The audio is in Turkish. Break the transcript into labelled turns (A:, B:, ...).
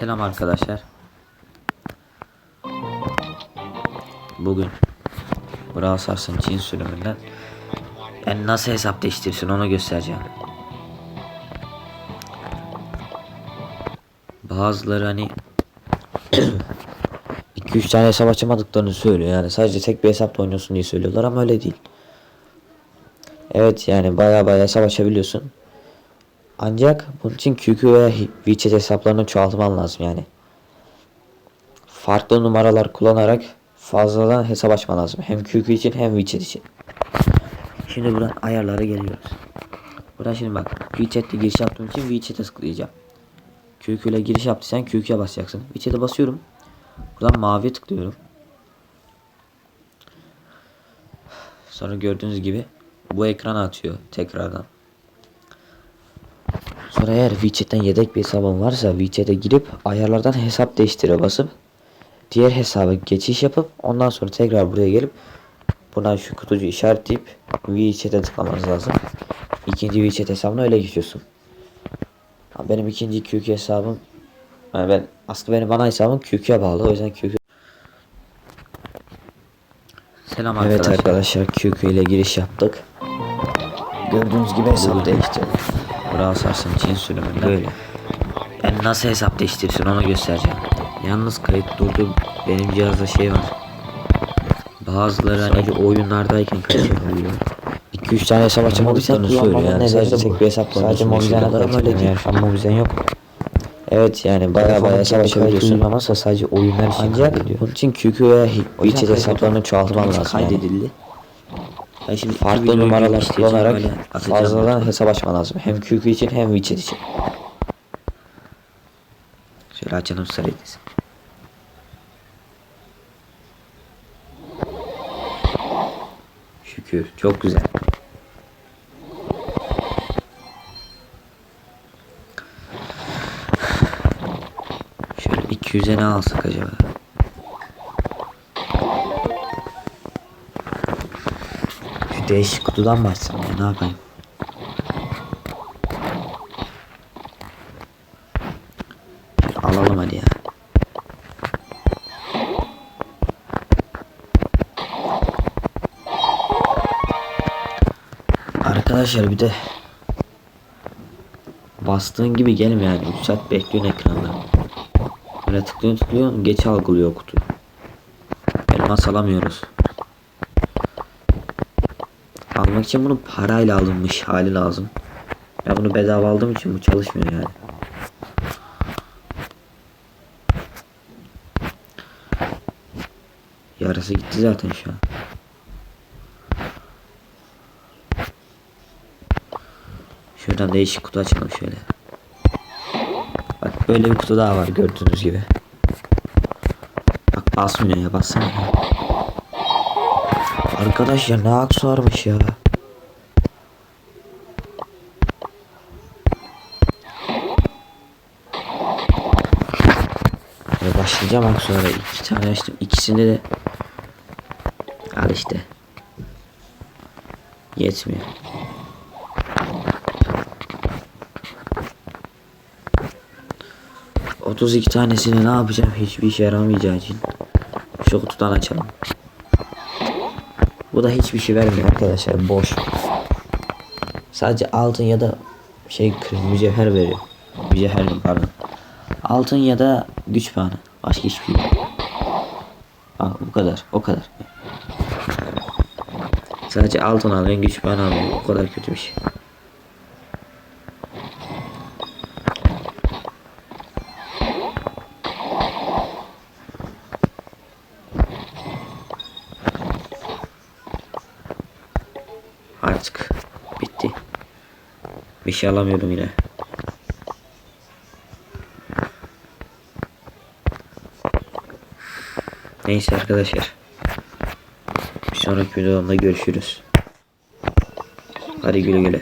A: Selam arkadaşlar. Bugün Brawl Stars'ın Çin sürümünden yani nasıl hesap değiştirsin onu göstereceğim. Bazıları hani 2-3 tane hesap açamadıklarını söylüyor yani sadece tek bir hesapla oynuyorsun diye söylüyorlar ama öyle değil. Evet yani baya baya hesap açabiliyorsun. Ancak bunun için QQ veya WeChat hesaplarını çoğaltman lazım yani. Farklı numaralar kullanarak fazladan hesap açman lazım. Hem QQ için hem WeChat için. Şimdi buradan ayarlara geliyoruz. Buradan şimdi bak WeChat'te giriş yaptığım için WeChat'e tıklayacağım. QQ ile giriş yaptıysan QQ'ya basacaksın. WeChat'e basıyorum. Buradan maviye tıklıyorum. Sonra gördüğünüz gibi bu ekrana atıyor tekrardan. Sonra eğer WeChat'ten yedek bir hesabın varsa WeChat'e girip ayarlardan hesap değiştire basıp diğer hesaba geçiş yapıp ondan sonra tekrar buraya gelip buradan şu kutucu işaretleyip WeChat'e tıklamanız lazım. İkinci WeChat hesabına öyle geçiyorsun. Benim ikinci QQ hesabım yani ben aslında benim bana hesabım QQ'ya bağlı o yüzden QQ Selam evet arkadaşlar QQ ile giriş yaptık. Gördüğünüz gibi hesap değiştirdim. Brawl Stars'ın Çin sürümünde böyle. Ben nasıl hesap değiştirsin onu göstereceğim. Yalnız kayıt durdu. Benim cihazda şey var. Bazıları hani oyunlardayken kayıt yapabiliyor. 2-3 tane hesap açamadıklarını söylüyor yani sadece tek bir hesap sadece Mobizen'e kadar öyle değil. Şu an Mobizen yok. Evet yani baya baya hesap açabiliyorsun ama sadece oyunlar için Ancak bunun için QQ veya WeChat hesaplarını çoğaltman lazım kaydedildi. Yani şimdi farklı numaralar kullanarak fazladan hesap açman lazım. Hem QQ için hem WeChat için. Şöyle açalım sırayız. Şükür çok güzel. Şöyle 200'e ne alsak acaba? Değişik kutudan mı açsam ya ne yapayım? Alalım hadi ya. Arkadaşlar bir de bastığın gibi gelmiyor yani 3 saat bekliyorsun ekranda. Böyle tıklıyorsun tıklıyorsun geç algılıyor kutu. Elmas alamıyoruz. Almak için bunu parayla alınmış hali lazım. Ya bunu bedava aldığım için bu çalışmıyor yani. Yarısı gitti zaten şu an. Şuradan değişik kutu açalım şöyle. Bak böyle bir kutu daha var gördüğünüz gibi. Bak basmıyor ya bassana. Arkadaş ya ne aksuarmış ya. Ve başlayacağım aksuara iki tane açtım ikisinde de al işte yetmiyor. Otuz iki tanesini ne yapacağım hiçbir işe yaramayacağı için şu kutudan açalım. Bu da hiçbir şey vermiyor arkadaşlar boş. Sadece altın ya da şey mücevher veriyor. Mücevher mi pardon. Altın ya da güç puanı. Başka hiçbir şey. Aa, bu kadar o kadar. Sadece altın alıyorsun güç puanı alıyorsun. O kadar kötü bir şey. Artık bitti. Bir şey alamıyorum yine. Neyse arkadaşlar. Bir sonraki videomda görüşürüz. Hadi güle güle.